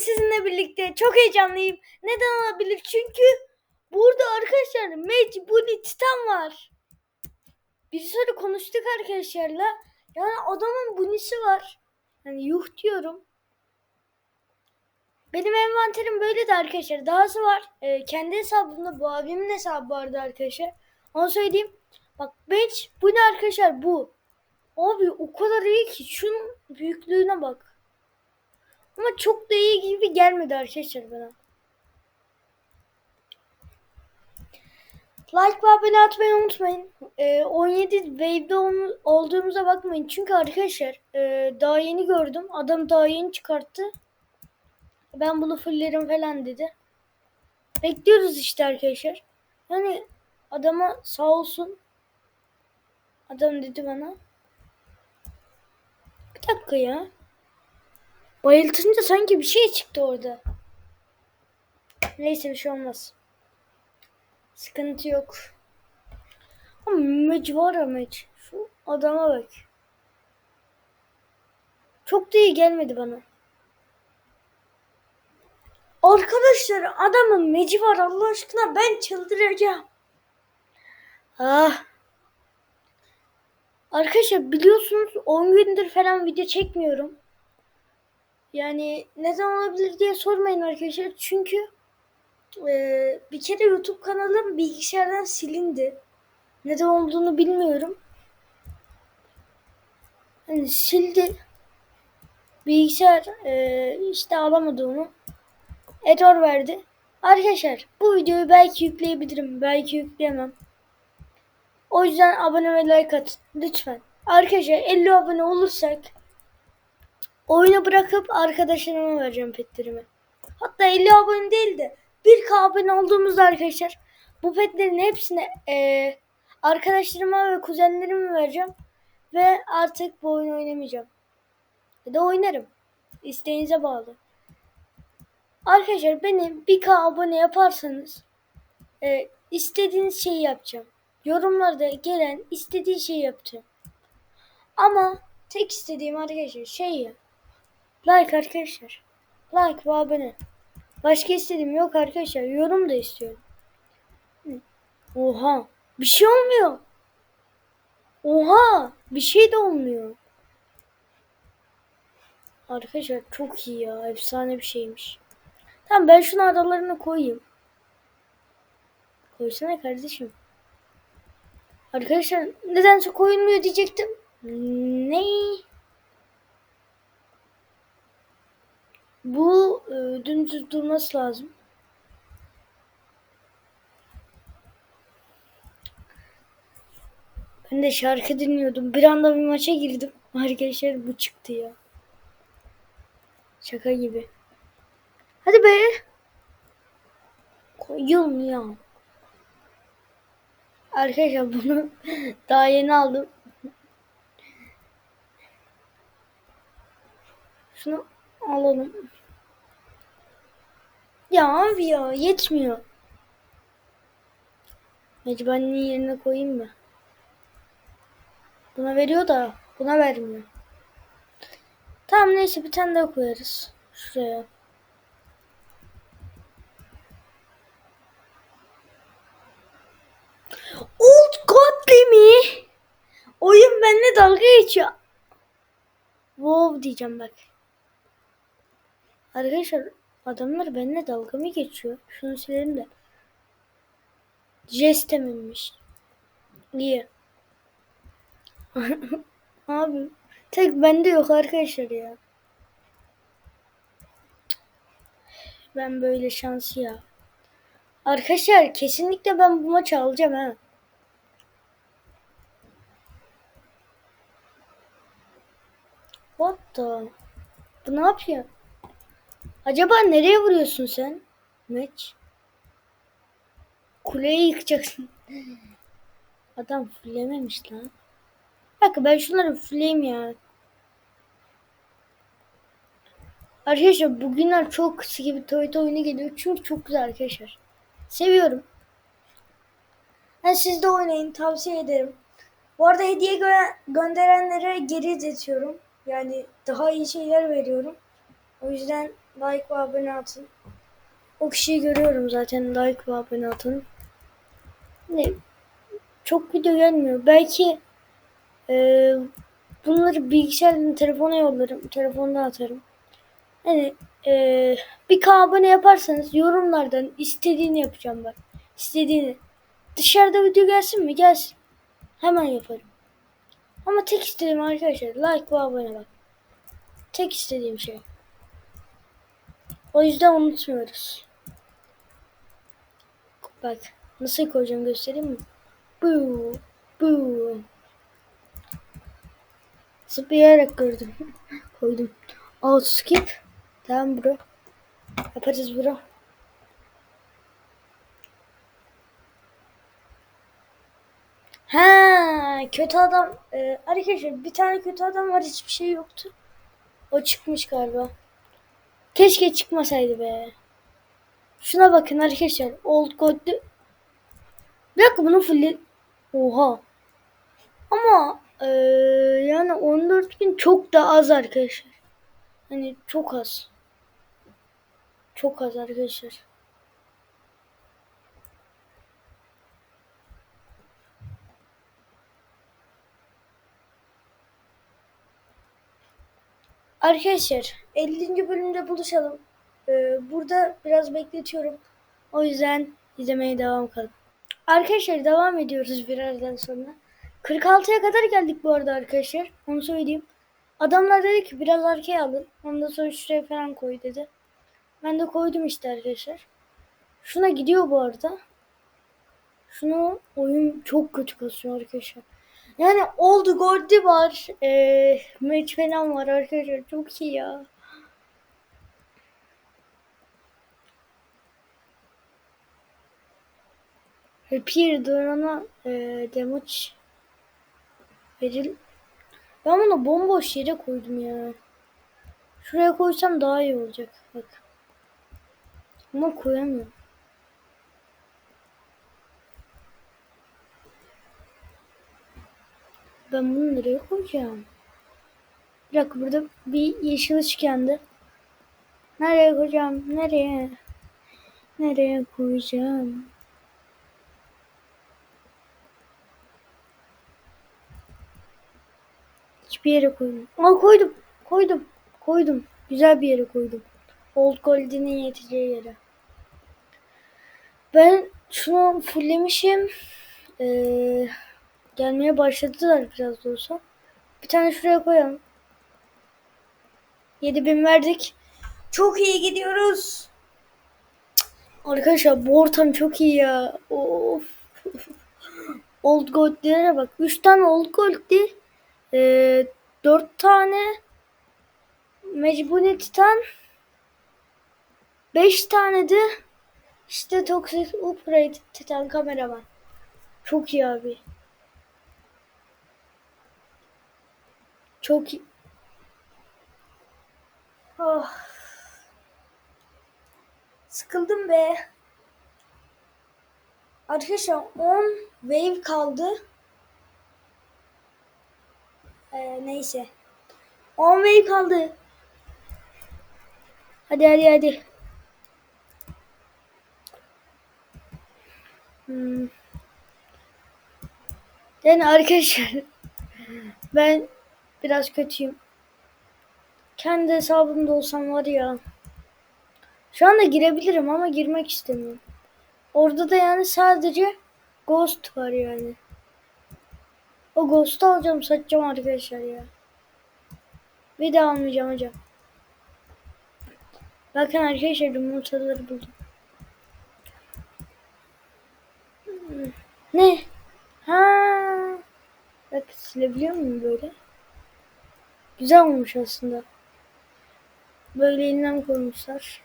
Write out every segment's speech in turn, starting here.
sizinle birlikte. Çok heyecanlıyım. Neden olabilir? Çünkü burada arkadaşlar Mecburi Titan var. Bir süre konuştuk arkadaşlarla. Yani adamın bunisi var. Yani yuh diyorum. Benim envanterim böyle de arkadaşlar. Dahası var. Ee, kendi hesabımda bu abimin hesabı vardı arkadaşlar. Onu söyleyeyim. Bak bench bu ne arkadaşlar bu. Abi o kadar iyi ki şunun büyüklüğüne bak. Ama çok da iyi gibi gelmedi arkadaşlar bana. Like ve abone atmayı unutmayın. Ee, 17 wave'de ol- olduğumuza bakmayın. Çünkü arkadaşlar e, daha yeni gördüm. Adam daha yeni çıkarttı. Ben bunu fullerim falan dedi. Bekliyoruz işte arkadaşlar. Yani adama sağ olsun. Adam dedi bana. Bir dakika ya. Bayıltınca sanki bir şey çıktı orada. Neyse bir şey olmaz. Sıkıntı yok. Ama meç var ya. Şu adama bak. Çok da iyi gelmedi bana. Arkadaşlar adamın meci var Allah aşkına ben çıldıracağım. Ah. Arkadaşlar biliyorsunuz 10 gündür falan video çekmiyorum. Yani neden olabilir diye sormayın arkadaşlar. Çünkü e, bir kere YouTube kanalım bilgisayardan silindi. Neden olduğunu bilmiyorum. Yani sildi. Bilgisayar e, işte alamadı onu. Error verdi. Arkadaşlar bu videoyu belki yükleyebilirim. Belki yükleyemem. O yüzden abone ve like at. Lütfen. Arkadaşlar 50 abone olursak oyunu bırakıp arkadaşlarıma vereceğim petlerimi. Hatta 50 abone değil de 1K abone olduğumuzda arkadaşlar bu petlerin hepsini eee, arkadaşlarıma ve kuzenlerime vereceğim. Ve artık bu oyunu oynamayacağım. Ya da oynarım. İsteğinize bağlı. Arkadaşlar beni 1K abone yaparsanız e, istediğiniz şeyi yapacağım. Yorumlarda gelen istediği şeyi yapacağım. Ama tek istediğim arkadaşlar şey ya. Like arkadaşlar. Like ve abone. Başka istediğim yok arkadaşlar. Yorum da istiyorum. Oha. Bir şey olmuyor. Oha. Bir şey de olmuyor. Arkadaşlar çok iyi ya. Efsane bir şeymiş. Tamam ben şunu aralarına koyayım. Koysana kardeşim. Arkadaşlar nedense koyulmuyor diyecektim. Ne? Bu e, dümdüz durması lazım. Ben de şarkı dinliyordum. Bir anda bir maça girdim. Arkadaşlar bu çıktı ya. Şaka gibi. Hadi be. Koyulmuyor. Arkadaşlar bunu daha yeni aldım. Şunu alalım. Ya abi ya yetmiyor. Mecbaninin yerine koyayım mı? Buna veriyor da buna vermiyor. Tamam neyse bir tane daha koyarız. Şuraya. Old Godly mi? Oyun benimle dalga geçiyor. Wow diyeceğim bak. Arkadaşlar adamlar benimle dalga mı geçiyor? Şunu silelim de. Jestemimmiş. İyi. Abi tek bende yok arkadaşlar ya. Ben böyle şansı ya. Arkadaşlar kesinlikle ben bu maçı alacağım ha. What the? Bu ne yapıyor? Acaba nereye vuruyorsun sen? Meç. Kuleyi yıkacaksın. Adam fullememiş lan. Bak ben şunları fulleyim ya. Arkadaşlar bugünler çok kısa gibi Toyota oyunu geliyor. Çünkü çok güzel arkadaşlar. Seviyorum. Yani siz de oynayın tavsiye ederim. Bu arada hediye gö- gönderenlere geri iletiyorum. Yani daha iyi şeyler veriyorum. O yüzden like ve abone atın. O kişiyi görüyorum zaten like ve abone atın. Ne çok video gelmiyor. Belki e, bunları bilgisayardan telefona yollarım. Telefonda atarım. Hani e, bir K abone yaparsanız yorumlardan istediğini yapacağım ben. İstediğini. Dışarıda video gelsin mi? Gelsin. Hemen yaparım. Ama tek istediğim arkadaşlar like ve abone bak. Tek istediğim şey. O yüzden unutmuyoruz. Bak nasıl koyacağım göstereyim mi? Bu, bu. Zıplayarak gördüm. Koydum. Alt skip. Tamam bro. Yaparız bro. Ha, kötü adam. Ee, arkadaşlar bir tane kötü adam var hiçbir şey yoktu. O çıkmış galiba. Keşke çıkmasaydı be. Şuna bakın arkadaşlar. Old God'lu. Bir dakika bunu full... Oha. Ama ee, yani 14 bin çok da az arkadaşlar. Hani çok az. Çok az arkadaşlar. Arkadaşlar 50. bölümde buluşalım. Ee, burada biraz bekletiyorum. O yüzden izlemeye devam kalın. Arkadaşlar devam ediyoruz birazdan sonra. 46'ya kadar geldik bu arada arkadaşlar. Onu söyleyeyim. Adamlar dedi ki biraz arkaya alın. Ondan sonra şuraya falan koy dedi. Ben de koydum işte arkadaşlar. Şuna gidiyor bu arada. Şunu oyun çok kötü kasıyor arkadaşlar. Yani oldu Gordy var. Ee, var arkadaşlar. Çok iyi ya. Repair durana e, damage veril. Ben bunu bomboş yere koydum ya. Şuraya koysam daha iyi olacak. Bak. Ama koyamıyorum. Ben bunu nereye koyacağım? Bir dakika burada bir yeşil ışık yandı. Nereye koyacağım? Nereye? Nereye koyacağım? Hiçbir yere koydum. Aa koydum. Koydum. Koydum. Güzel bir yere koydum. Old Gold'inin yeteceği yere. Ben şunu fulllemişim. Ee, gelmeye başladılar biraz da olsa. Bir tane şuraya koyalım. 7000 verdik. Çok iyi gidiyoruz. Arkadaşlar bu ortam çok iyi ya. Of. Old Gold'lere bak. 3 tane Old Gold'li. Ee, 4 tane Mecbuni Titan. 5 tane de işte Toxic Upgrade Titan kameraman. Çok iyi abi. Çok iyi. Oh. Sıkıldım be. Arkadaşlar 10 wave kaldı. Ee, neyse. 10 wave kaldı. Hadi hadi hadi. Hmm. Yani arkadaşlar ben biraz kötüyüm. Kendi hesabımda olsam var ya. Şu anda girebilirim ama girmek istemiyorum. Orada da yani sadece Ghost var yani. O Ghost'u alacağım satacağım arkadaşlar ya. Bir daha almayacağım hocam. Bakın arkadaşlar yumurtaları buldum. Ne? Ha. Bak silebiliyor muyum böyle? Güzel olmuş aslında. Böyle elinden koymuşlar.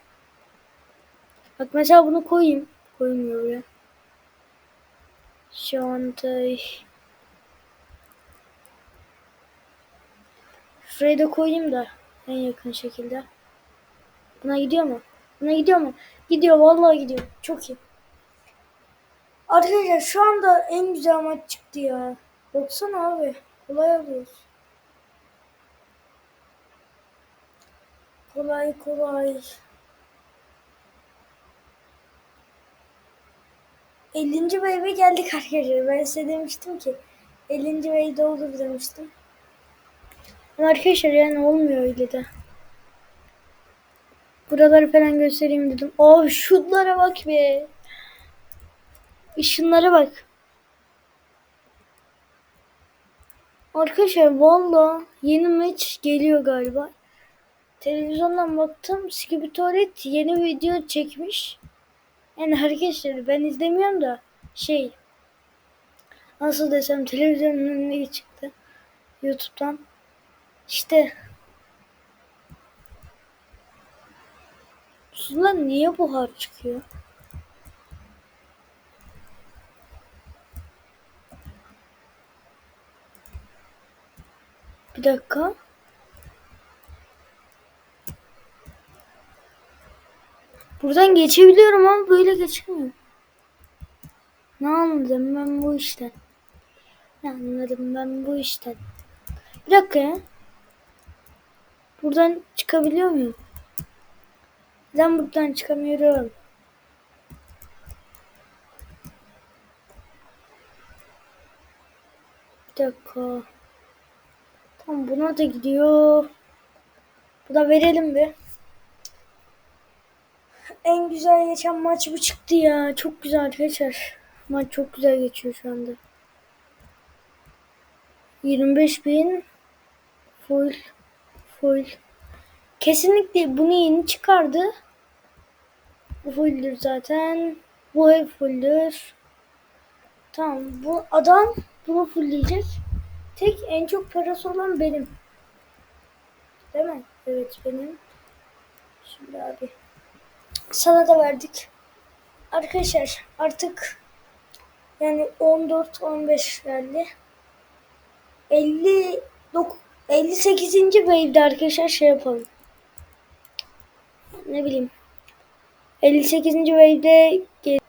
Bak mesela bunu koyayım. Koymuyor ya. Şantay. Şurayı koyayım da en yakın şekilde. Buna gidiyor mu? Buna gidiyor mu? Gidiyor vallahi gidiyor. Çok iyi. Arkadaşlar şu anda en güzel maç çıktı ya. Baksana abi. Kolay alıyoruz. Kolay kolay. 50. wave'e geldik arkadaşlar. Ben size demiştim ki 50. wave'de olur demiştim. Ama arkadaşlar yani olmuyor öyle de. Buraları falan göstereyim dedim. Abi şunlara bak be. Işınlara bak. Arkadaşlar valla yeni maç geliyor galiba. Televizyondan baktım. Skibi Tuvalet yeni video çekmiş. Yani arkadaşlar ben izlemiyorum da şey nasıl desem televizyonun önüne çıktı. Youtube'dan. İşte sudan niye buhar çıkıyor? Bir dakika. Buradan geçebiliyorum ama böyle geçemiyorum. Ne anladım ben bu işten? Ne anladım ben bu işten? Bir dakika ya. Buradan çıkabiliyor muyum? Neden buradan çıkamıyorum? Bir dakika. Tamam buna da gidiyor. Bu da verelim bir. En güzel geçen maç bu çıktı ya. Çok güzel arkadaşlar. Maç çok güzel geçiyor şu anda. 25 bin full full. Kesinlikle bunu yeni çıkardı. Bu fulldür zaten. Bu hep fulldür. Tamam bu adam bunu fullleyecek. Tek en çok parası olan benim. Değil mi? Evet benim. Şimdi abi. Sana da verdik. Arkadaşlar artık yani 14-15 geldi. 50 58. wave'de arkadaşlar şey yapalım. Ne bileyim. 58. wave'de gel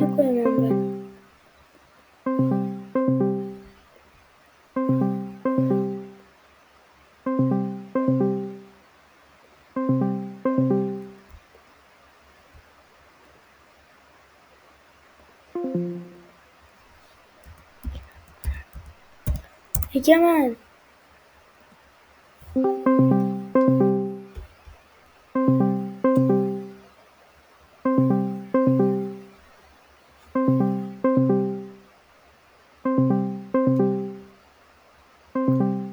Gel. Ne koyamıyorum ben? Egemen. Thank you.